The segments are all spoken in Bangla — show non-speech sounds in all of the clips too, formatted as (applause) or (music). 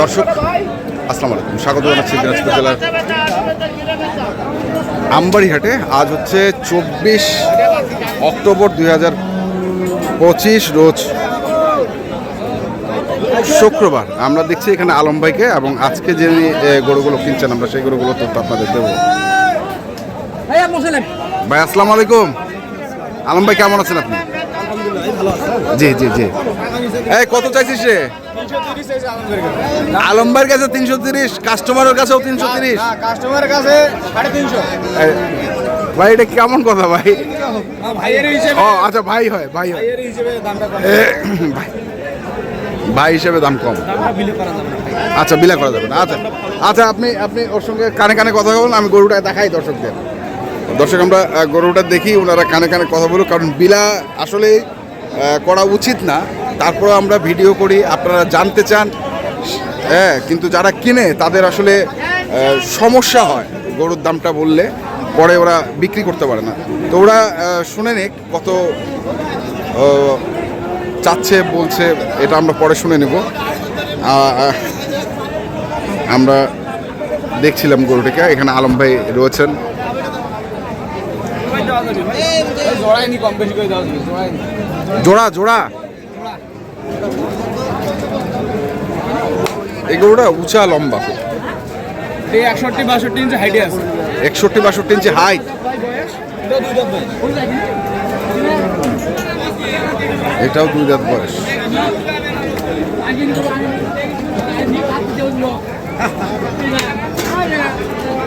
দর্শক আসসালামু আলাইকুম। স্বাগত জানাচ্ছি দিনাজপুর জেলার আমবাড়িহাটে। আজ হচ্ছে চব্বিশ অক্টোবর দুই হাজার পঁচিশ রোজ শুক্রবার। আমরা দেখছি এখানে আলম ভাইকে এবং আজকে যে গরুগুলো কিনছেন আমরা সেই গরুগুলো তথ্য আপনাদের দেবো। ভাই আসসালামু আলাইকুম। আলম ভাই কেমন আছেন আপনি? জি জি জি। এই কত চাইছিস রে? আলম ভাইয়ের কাছে। তিনশো তিরিশ কাস্টমারের কাছেও তিনশো তিরিশ। কাস্টমারের কাছে সাড়ে তিনশো। ভাই এটা কেমন কথা ভাই? ও আচ্ছা ভাই হয় ভাই হয়। ভাই হিসেবে দাম কম। দামটা বিলে করা যাবে না। আচ্ছা বিলা করা যাবে না। আচ্ছা আচ্ছা আপনি আপনি ওর সঙ্গে কানে কানে কথা বলুন আমি গরুটা দেখাই দর্শকদের। দর্শক আমরা গরুটা দেখি ওনারা কানে কানে কথা বলুন কারণ বিলা আসলে করা উচিত না। তারপর আমরা ভিডিও করি আপনারা জানতে চান হ্যাঁ কিন্তু যারা কিনে তাদের আসলে সমস্যা হয় গরুর দামটা বললে পরে ওরা বিক্রি করতে পারে না তো ওরা শুনে নিক কত চাচ্ছে বলছে এটা আমরা পরে শুনে নেব আমরা দেখছিলাম গরুটিকে এখানে আলম ভাই রয়েছেন জোড়া জোড়া এই গরুটা উঁচা লম্বা? এই একষট্টি বাষট্টি ইঞ্চি হাইটে আছে। একষট্টি বাষট্টি ইঞ্চি হাইট এটাও দুই দাঁত বয়স। (laughs)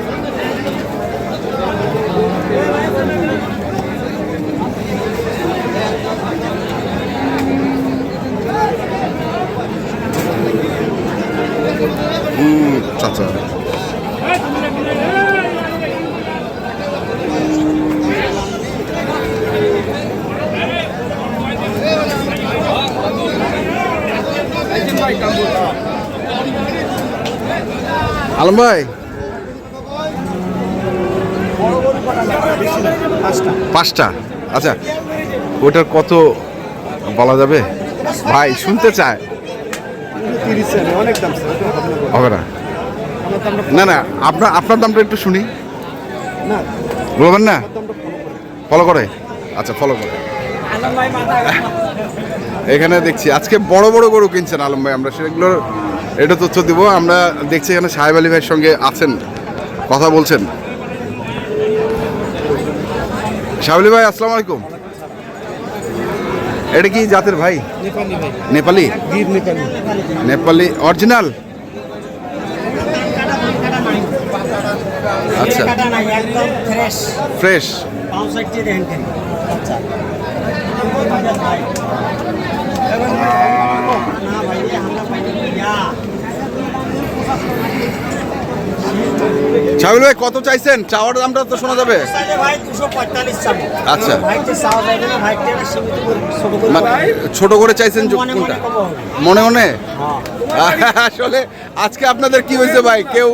চাচা। আলম ভাই। পাঁচটা। আচ্ছা ওটার কত বলা যাবে? ভাই শুনতে চায়। দাম হবে না। না না আপনার আপনার দামটা একটু শুনি। না। বলবেন না? ফলো করে। আচ্ছা ফলো করে। এখানে দেখছি আজকে বড় বড় গরু কিনছেন আলম ভাই আমরা সেগুলোর এটা তথ্য দিব। আমরা দেখছি এখানে সাহেব আলী ভাইয়ের সঙ্গে আছেন কথা বলছেন। সাহেব আলী ভাই আসসালামু আলাইকুম। এটা কি জাতের ভাই? নেপালি ভাই। নেপালি। নেপালি অরিজিনাল? আচ্ছা। ফ্রেশ আচ্ছা। না ভাই কত চাইছেন? চাওয়ার দামটা তো শোনা যাবে। তাহলে ভাই 245 চাবো। আচ্ছা। ছোট করে চাইছেন মনে মনে কোনটা? মনে মনে হ্যাঁ। আসলে আজকে আপনাদের কি হয়েছে ভাই? কেউ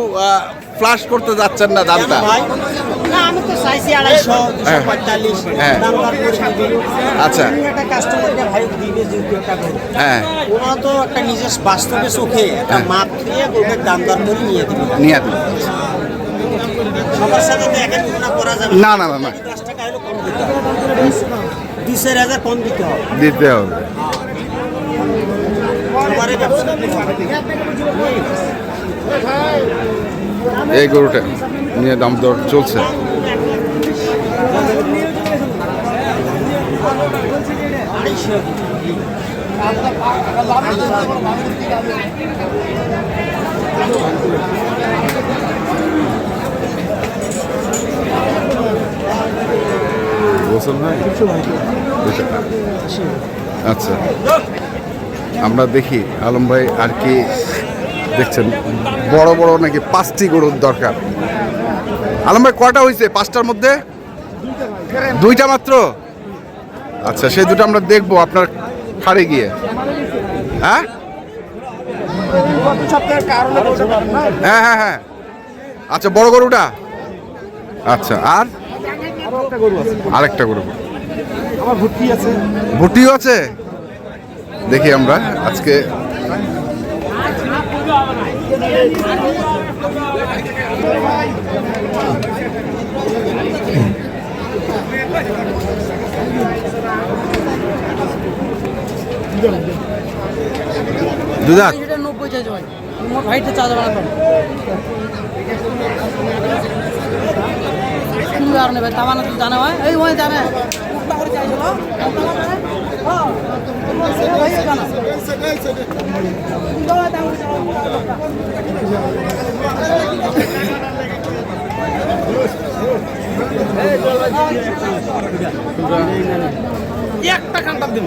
ফ্লাশ করতে যাচ্ছেন না দামটা? কেন ভাই? আমি তো চাইছি আড়াইশো পঁয়তাল্লিশ। হ্যাঁ। করে দিবি। আচ্ছা। একটা কাস্টমারকে ভাই দিবে যেহেতু একটা হ্যাঁ। ওরা তো একটা নিজের বাস্তবে চোখে একটা হ্যাঁ। মাপ দিয়ে গরুকে দাম দর করে নিয়ে দিবে। নিয়ে দিন সবার সাথে একে করা যাবে। না, না, না, না। দশ টাকা হলে কম দিতে হবে। দুই চার হাজার কম দিতে হবে। দিতে হবে। সবারই ব্যবসা। এই গরুটা নিয়ে দাম দর চলছে। আচ্ছা। আমরা দেখি আলম ভাই আর কি দেখছেন বড় বড় নাকি পাঁচটি গরুর দরকার। আলম ভাই কয়টা হয়েছে পাঁচটার মধ্যে? দুইটা মাত্র? আচ্ছা সেই দুটো আমরা দেখব আপনার খাড়ে গিয়ে। হ্যাঁ? হ্যাঁ হ্যাঁ হ্যাঁ। আচ্ছা বড় গরুটা? আচ্ছা আর? গরু আছে। আরেকটা গরু ভুটিও আছে? দেখি আমরা আজকে এটা নব্বই চাইছে ভাই মোট হাইটে চা যাবে না তো। তুমি আর নেবে তামানা তো জানা হয় এই ওই জানে। চাইছিল একটা কান্টার দিব।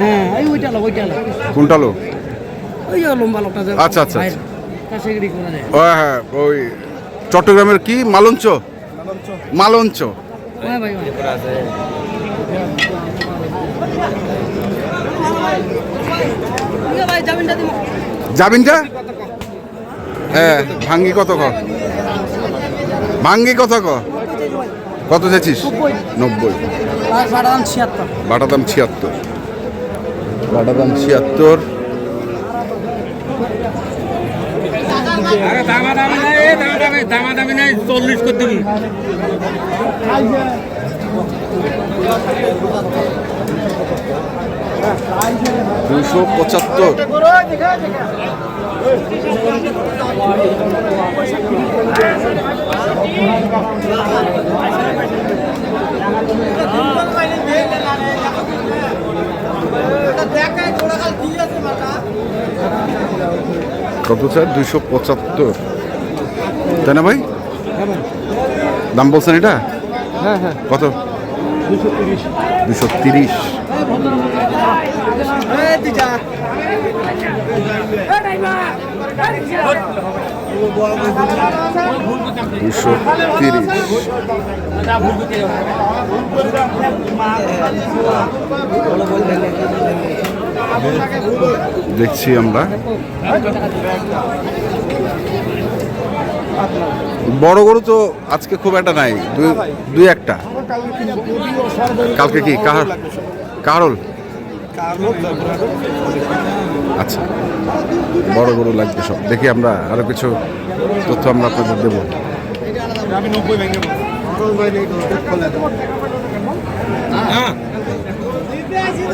হ্যাঁ ওইটা ওইটা লো। কোনটা লো? ওই লম্বা লোকটা আচ্ছা, আচ্ছা, ও হ্যাঁ ওই চট্টগ্রামের কি? মালঞ্চ? মালঞ্চ। জামিনটা? হ্যাঁ ভাঙ্গি কত ক? ভাঙ্গি কত ক? কত চাইছিস নব্বই। বাটা দাম ছিয়াত্তর। বাটা দাম ছিয়াত্তর। দামাদামি নাই চল্লিশ করে দিবি। দুশো পঁচাত্তর। কত স্যার? দুইশো পঁচাত্তর। তাই না ভাই? দাম বলছেন এটা? হ্যাঁ হ্যাঁ। কত? দুশো তিরিশ। দুশো তিরিশ। দুশো তিরিশ। দেখছি আমরা। বড় গরু তো আজকে খুব একটা নাই। দুই দুই একটা। কালকে কি? কাহার কারল আচ্ছা। বড় গরু লাগবে সব। দেখি আমরা আরও কিছু তথ্য আমরা আপনাদের দেবো।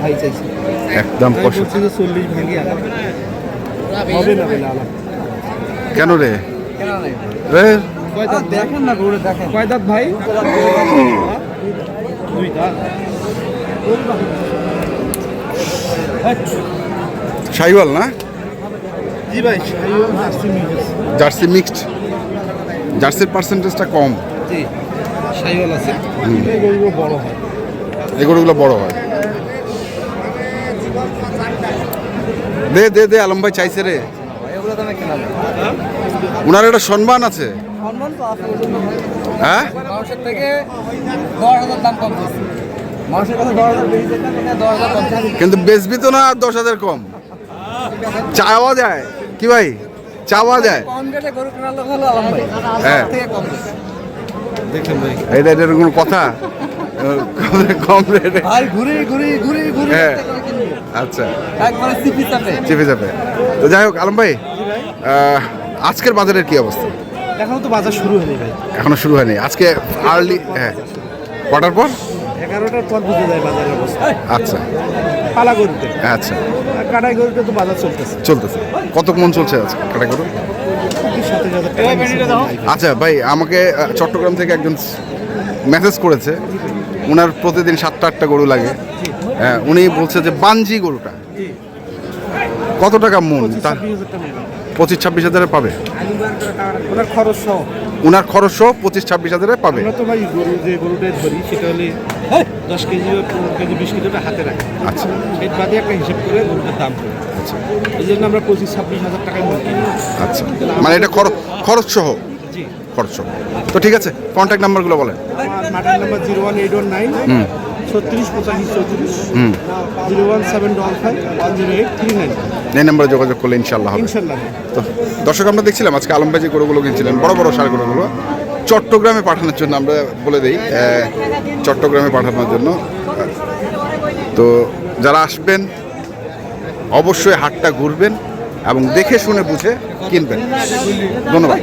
ভাই চাইছি। একদম পঁয়ষট্টি। চল্লিশ ভাঙি হবে না কেন রে? দেখেন না ঘুরে দেখেন। কয় দাঁত ভাই? দুই দাঁত শাহিওয়াল না? জি ভাই শাহিওয়াল জার্সি জার্সি মিক্সড। জার্সির পার্সেন্টেজটা কম। জি শাহিওয়াল আছে। এই গরুগুলো বড় হয়। এই গরুগুলো বড় হয়। দে দে দে আলম ভাই চাইছে রে। ওনার একটা সম্মান আছে। হ্যাঁ। কিন্তু বেচবি তো না দশ হাজার কম। চাওয়া যায়। কি ভাই? চাওয়া যায়। হ্যাঁ। এটা কোনো কথা? কম রেটে ভাই ঘুরি ঘুরি ঘুরি ঘুরি হ্যাঁ। আচ্ছা। একবারে সিপি চাপে। চেপে। যাবে তো যাই হোক আলম ভাই আজকের বাজারের কি অবস্থা? এখনও তো বাজার শুরু হয়নি ভাই। এখনও শুরু হয়নি। আজকে আর্লি হ্যাঁ। কটার পর? এগারোটার পর বুঝে যায় বাজারের অবস্থা। আচ্ছা। পালা গরুতে আচ্ছা। কাটাই গরুতে তো বাজার চলতেছে। চলতেছে। কত মন চলছে আজকে কাটা করুন সাতাশ হাজার টাকা নিচে নাই ভাই। আচ্ছা ভাই আমাকে চট্টগ্রাম থেকে একজন মেসেজ করেছে। ওনার প্রতিদিন সাতটা আটটা গরু লাগে। হ্যাঁ উনি বলছে যে বানজি গরুটা। কত টাকা মন? তা ছাব্বিশ হাজার টাকা। নেবে। পঁচিশ ছাব্বিশ হাজারে পাবে? ওনার খরচ সহ। উনার খরচ সহ পঁচিশ ছাব্বিশ হাজারে পাবে। তো ভাই গরু যে গরুটা ধরি সেটা হলে দশ কেজি পনেরো কেজি বিশ কেজিটা হাতে রাখি। আচ্ছা। এর বাদে একটা হিসাব করে গরুটার দাম করি। এই জন্য আমরা পঁচিশ ছাব্বিশ হাজার টাকায় মন কিনি। আচ্ছা। মানে এটা খরচ খরচ সহ? জি। খরচ সহ। তো ঠিক আছে কন্ট্যাক্ট নাম্বারগুলো বলেন। মাটির number zero one eight one nine. ছত্রিশ পঁচাশি চৌত্রিশ। Zero one seven double five one zero eight three nine. এই নাম্বারে যোগাযোগ করলে ইনশাল্লাহ ইনশাল্লাহ তো দর্শক আমরা দেখছিলাম আজকে আলমবাজি গরুগুলো কিনছিলেন বড় বড় সার গরুগুলো চট্টগ্রামে পাঠানোর জন্য আমরা বলে দিই চট্টগ্রামে পাঠানোর জন্য। তো যারা আসবেন অবশ্যই হাটটা ঘুরবেন এবং দেখে শুনে বুঝে কিনবেন। ধন্যবাদ।